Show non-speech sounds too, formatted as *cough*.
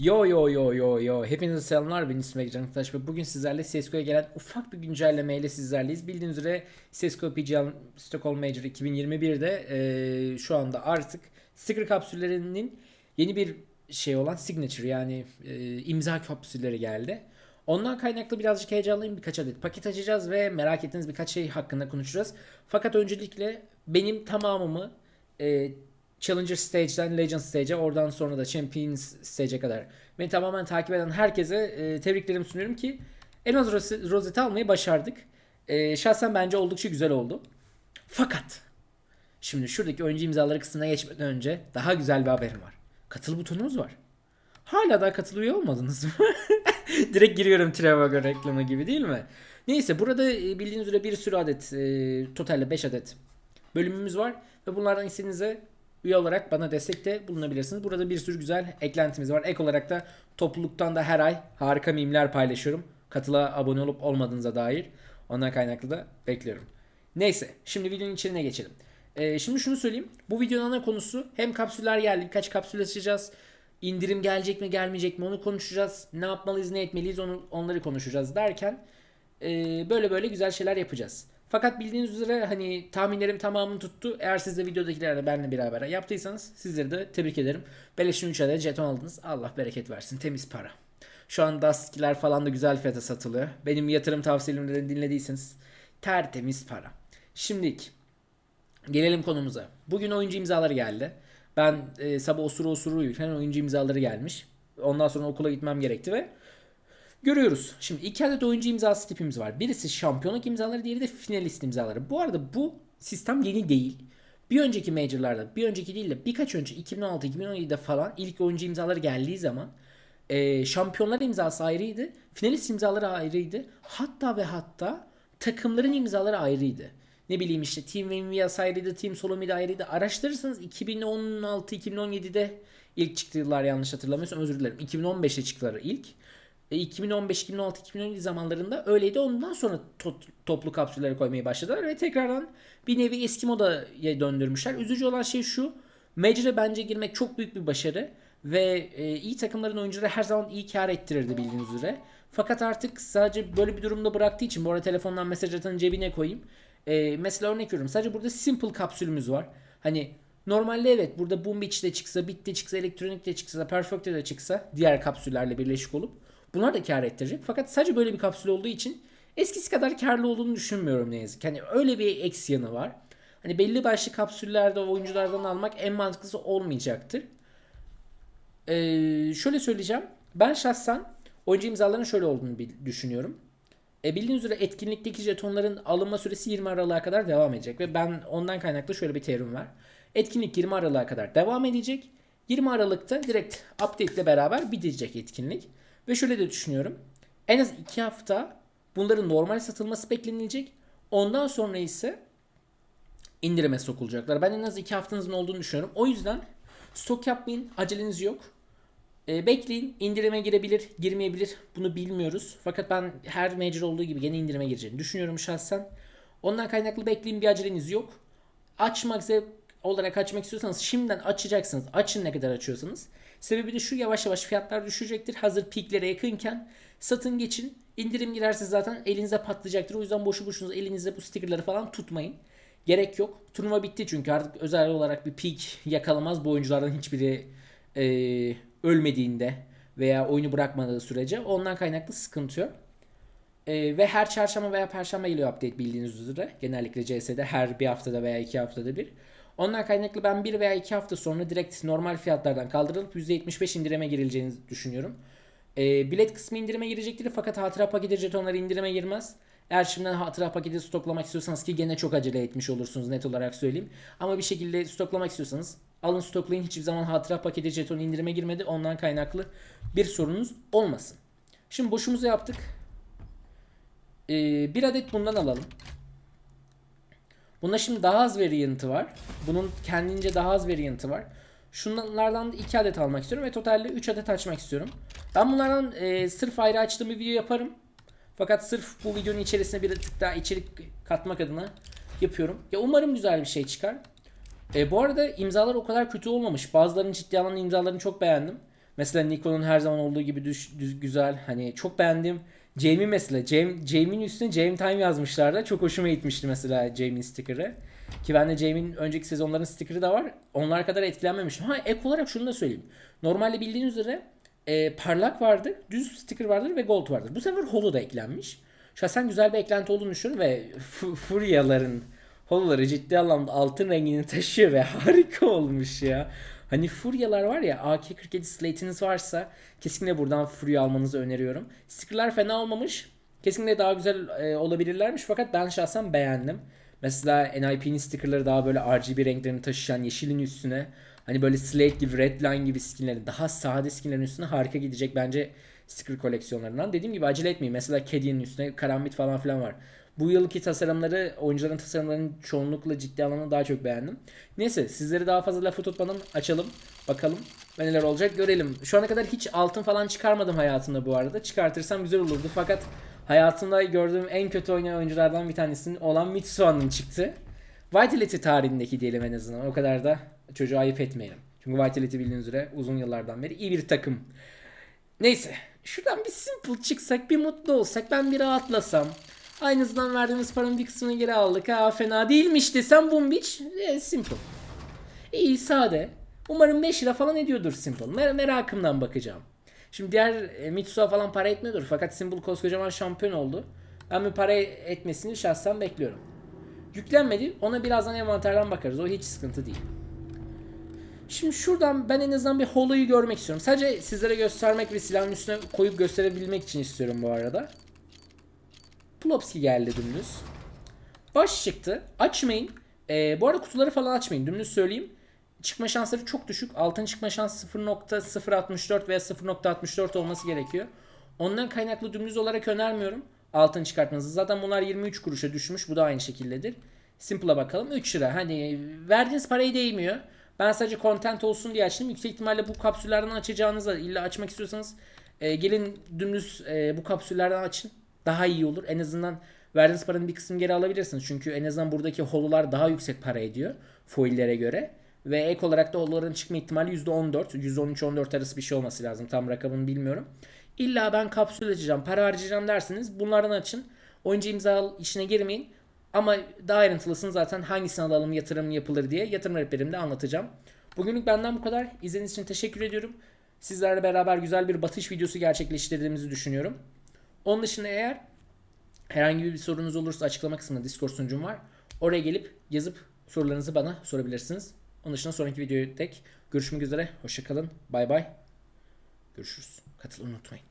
Yo yo yo yo yo. Hepinize selamlar. Ben İsmail Can Taş ve bugün sizlerle CSGO'ya gelen ufak bir güncellemeyle sizlerleyiz. Bildiğiniz üzere CSGO PGL Stockholm Major 2021'de eee, şu anda artık sticker kapsüllerinin yeni bir şey olan signature yani eee, imza kapsülleri geldi. Ondan kaynaklı birazcık heyecanlıyım. Birkaç adet paket açacağız ve merak ettiğiniz birkaç şey hakkında konuşacağız. Fakat öncelikle benim tamamımı e, Challenger Stage'den Legend Stage'e oradan sonra da Champions Stage'e kadar beni tamamen takip eden herkese e, tebriklerimi sunuyorum ki en az rozeti almayı başardık. E, şahsen bence oldukça güzel oldu. Fakat şimdi şuradaki oyuncu imzaları kısmına geçmeden önce daha güzel bir haberim var. Katıl butonumuz var. Hala daha katılıyor olmadınız mı? *laughs* Direkt giriyorum Trevago reklamı gibi değil mi? Neyse burada e, bildiğiniz üzere bir sürü adet e, totalde 5 adet bölümümüz var ve bunlardan istediğinizde üye olarak bana destekte bulunabilirsiniz. Burada bir sürü güzel eklentimiz var. Ek olarak da topluluktan da her ay harika mimler paylaşıyorum. Katıla abone olup olmadığınıza dair. Ondan kaynaklı da bekliyorum. Neyse şimdi videonun içine geçelim. Ee, şimdi şunu söyleyeyim. Bu videonun ana konusu hem kapsüller geldi. Birkaç kapsül açacağız. İndirim gelecek mi gelmeyecek mi onu konuşacağız. Ne yapmalıyız ne etmeliyiz onu, onları konuşacağız derken e, böyle böyle güzel şeyler yapacağız. Fakat bildiğiniz üzere hani tahminlerim tamamını tuttu. Eğer siz de videodakilerle benimle beraber yaptıysanız sizleri de tebrik ederim. Beleşin 3 adet jeton aldınız. Allah bereket versin. Temiz para. Şu an Dustki'ler falan da güzel fiyata satılıyor. Benim yatırım tavsiyelerimden dinlediyseniz tertemiz para. Şimdilik gelelim konumuza. Bugün oyuncu imzaları geldi. Ben e, sabah osuru osuru uyurken oyuncu imzaları gelmiş. Ondan sonra okula gitmem gerekti ve Görüyoruz. Şimdi iki adet oyuncu imzası tipimiz var. Birisi şampiyonluk imzaları, diğeri de finalist imzaları. Bu arada bu sistem yeni değil. Bir önceki majorlarda, bir önceki değil de birkaç önce 2016-2017'de falan ilk oyuncu imzaları geldiği zaman e, şampiyonlar imzası ayrıydı. Finalist imzaları ayrıydı. Hatta ve hatta takımların imzaları ayrıydı. Ne bileyim işte Team Envias ayrıydı, Team Solomid ayrıydı. Araştırırsanız 2016-2017'de ilk çıktığı yıllar yanlış hatırlamıyorsam özür dilerim. 2015'te çıktılar ilk. E, 2015, 2016, 2017 zamanlarında öyleydi. Ondan sonra to- toplu kapsülleri koymaya başladılar ve tekrardan bir nevi eski modaya döndürmüşler. Üzücü olan şey şu. Major'a bence girmek çok büyük bir başarı ve e, iyi takımların oyuncuları her zaman iyi kar ettirirdi bildiğiniz üzere. Fakat artık sadece böyle bir durumda bıraktığı için bu arada telefondan mesaj atanın cebine koyayım. E, mesela örnek veriyorum. Sadece burada simple kapsülümüz var. Hani Normalde evet burada Boom Beach de çıksa, Bit de çıksa, Elektronik de çıksa, Perfect'te de çıksa diğer kapsüllerle birleşik olup bunlar da kar ettirecek. Fakat sadece böyle bir kapsül olduğu için eskisi kadar karlı olduğunu düşünmüyorum ne yazık. ki. Hani öyle bir eksi yanı var. Hani belli başlı kapsüllerde oyunculardan almak en mantıklısı olmayacaktır. Ee, şöyle söyleyeceğim. Ben şahsen oyuncu imzalarının şöyle olduğunu düşünüyorum. E bildiğiniz üzere etkinlikteki jetonların alınma süresi 20 Aralık'a kadar devam edecek ve ben ondan kaynaklı şöyle bir teorim var. Etkinlik 20 Aralık'a kadar devam edecek. 20 Aralık'ta direkt update ile beraber bitecek etkinlik. Ve şöyle de düşünüyorum. En az 2 hafta bunların normal satılması beklenilecek. Ondan sonra ise indirime sokulacaklar. Ben en az 2 haftanızın olduğunu düşünüyorum. O yüzden stok yapmayın. Aceleniz yok. E, bekleyin. indirime girebilir, girmeyebilir. Bunu bilmiyoruz. Fakat ben her major olduğu gibi gene indirime gireceğini düşünüyorum şahsen. Ondan kaynaklı bekleyin bir aceleniz yok. Açmak zevk olarak açmak istiyorsanız şimdiden açacaksınız. Açın ne kadar açıyorsanız. Sebebi de şu yavaş yavaş fiyatlar düşecektir. Hazır piklere yakınken satın geçin. İndirim girerse zaten elinize patlayacaktır. O yüzden boşu boşunuza elinizde bu stickerları falan tutmayın. Gerek yok. Turnuva bitti çünkü artık özel olarak bir peak yakalamaz. Bu oyunculardan hiçbiri e, ölmediğinde veya oyunu bırakmadığı sürece ondan kaynaklı sıkıntı yok. E, ve her çarşamba veya perşembe geliyor update bildiğiniz üzere. Genellikle CS'de her bir haftada veya iki haftada bir. Ondan kaynaklı ben bir veya iki hafta sonra direkt normal fiyatlardan kaldırılıp %75 indirime girileceğini düşünüyorum. E, bilet kısmı indirime girecektir fakat hatıra paketi jetonları indirime girmez. Eğer şimdiden hatıra paketi stoklamak istiyorsanız ki gene çok acele etmiş olursunuz net olarak söyleyeyim. Ama bir şekilde stoklamak istiyorsanız alın stoklayın hiçbir zaman hatıra paketi jeton indirime girmedi. Ondan kaynaklı bir sorunuz olmasın. Şimdi boşumuza yaptık. Ee, bir adet bundan alalım. Bunda şimdi daha az variant'ı var. Bunun kendince daha az variant'ı var. Şunlardan da 2 adet almak istiyorum ve totalde 3 adet açmak istiyorum. Ben bunlardan e, sırf ayrı açtığım bir video yaparım. Fakat sırf bu videonun içerisine bir tık daha içerik katmak adına yapıyorum. Ya umarım güzel bir şey çıkar. E, bu arada imzalar o kadar kötü olmamış. Bazılarının ciddi alan imzalarını çok beğendim. Mesela Nikon'un her zaman olduğu gibi düş, düz, güzel. Hani çok beğendim. Jamie mesela. Jamie, Jamie'nin üstüne Jamie Time yazmışlar da. Çok hoşuma gitmişti mesela Jamie'nin sticker'ı. Ki bende Jamie'nin önceki sezonların sticker'ı da var. Onlar kadar etkilenmemiştim. Ha ek olarak şunu da söyleyeyim. Normalde bildiğiniz üzere e, parlak vardır, düz sticker vardır ve gold vardır. Bu sefer holo da eklenmiş. Şahsen güzel bir eklenti olduğunu düşünüyorum ve Fu- Furia'ların holoları ciddi anlamda altın rengini taşıyor ve *laughs* harika olmuş ya. Hani Furia'lar var ya AK-47 slate'iniz varsa kesinlikle buradan Furia almanızı öneriyorum. Sticker'lar fena olmamış. Kesinlikle daha güzel e, olabilirlermiş fakat ben şahsen beğendim. Mesela NIP'nin stickerları daha böyle RGB renklerini taşıyan yeşilin üstüne hani böyle Slate gibi Redline gibi skinlerin daha sade skinlerin üstüne harika gidecek bence sticker koleksiyonlarından. Dediğim gibi acele etmeyin. Mesela Keddy'nin üstüne karambit falan filan var. Bu yılki tasarımları, oyuncuların tasarımlarının çoğunlukla ciddi anlamda daha çok beğendim. Neyse sizleri daha fazla lafı tutmadan açalım. Bakalım neler olacak görelim. Şu ana kadar hiç altın falan çıkarmadım hayatımda bu arada. Çıkartırsam güzel olurdu fakat hayatımda gördüğüm en kötü oynayan oyunculardan bir tanesinin olan Mitsuha'nın çıktı. Vitality tarihindeki diyelim en azından. O kadar da çocuğu ayıp etmeyelim. Çünkü Vitality bildiğiniz üzere uzun yıllardan beri iyi bir takım. Neyse. Şuradan bir simple çıksak bir mutlu olsak ben bir rahatlasam. Aynısından verdiğimiz paranın bir kısmını geri aldık. Ha fena değilmiş desem Beach. E, simple. İyi sade. Umarım 5 lira falan ediyordur Simple. Mer- merakımdan bakacağım. Şimdi diğer e, Mitsuha falan para etmiyordur. Fakat Simple koskocaman şampiyon oldu. Ben bir para etmesini şahsen bekliyorum. Yüklenmedi. Ona birazdan envanterden bakarız. O hiç sıkıntı değil. Şimdi şuradan ben en azından bir holoyu görmek istiyorum. Sadece sizlere göstermek ve silahın üstüne koyup gösterebilmek için istiyorum bu arada. Plopski geldi dümdüz. Baş çıktı. Açmayın. Ee, bu arada kutuları falan açmayın. Dümdüz söyleyeyim. Çıkma şansları çok düşük. Altın çıkma şansı 0.064 veya 0.64 olması gerekiyor. Ondan kaynaklı dümdüz olarak önermiyorum. Altın çıkartmanızı. Zaten bunlar 23 kuruşa düşmüş. Bu da aynı şekildedir. Simple'a bakalım. 3 lira. Hani verdiğiniz parayı değmiyor. Ben sadece content olsun diye açtım. Yüksek ihtimalle bu kapsüllerden açacağınızda illa açmak istiyorsanız e, gelin dümdüz e, bu kapsüllerden açın. Daha iyi olur. En azından verdiğiniz paranın bir kısmını geri alabilirsiniz. Çünkü en azından buradaki holular daha yüksek para ediyor foillere göre. Ve ek olarak da holuların çıkma ihtimali %14, %13-14 arası bir şey olması lazım. Tam rakamını bilmiyorum. İlla ben kapsül açacağım, para harcayacağım derseniz bunlardan açın. Oyuncu imza işine girmeyin. Ama daha ayrıntılısını zaten hangisini alalım yatırım yapılır diye yatırım rehberimde anlatacağım. Bugünlük benden bu kadar. İzlediğiniz için teşekkür ediyorum. Sizlerle beraber güzel bir batış videosu gerçekleştirdiğimizi düşünüyorum. Onun dışında eğer herhangi bir sorunuz olursa açıklama kısmında Discord sunucum var. Oraya gelip yazıp sorularınızı bana sorabilirsiniz. Onun dışında sonraki videoya dek görüşmek üzere. Hoşçakalın. Bay bay. Görüşürüz. Katılın unutmayın.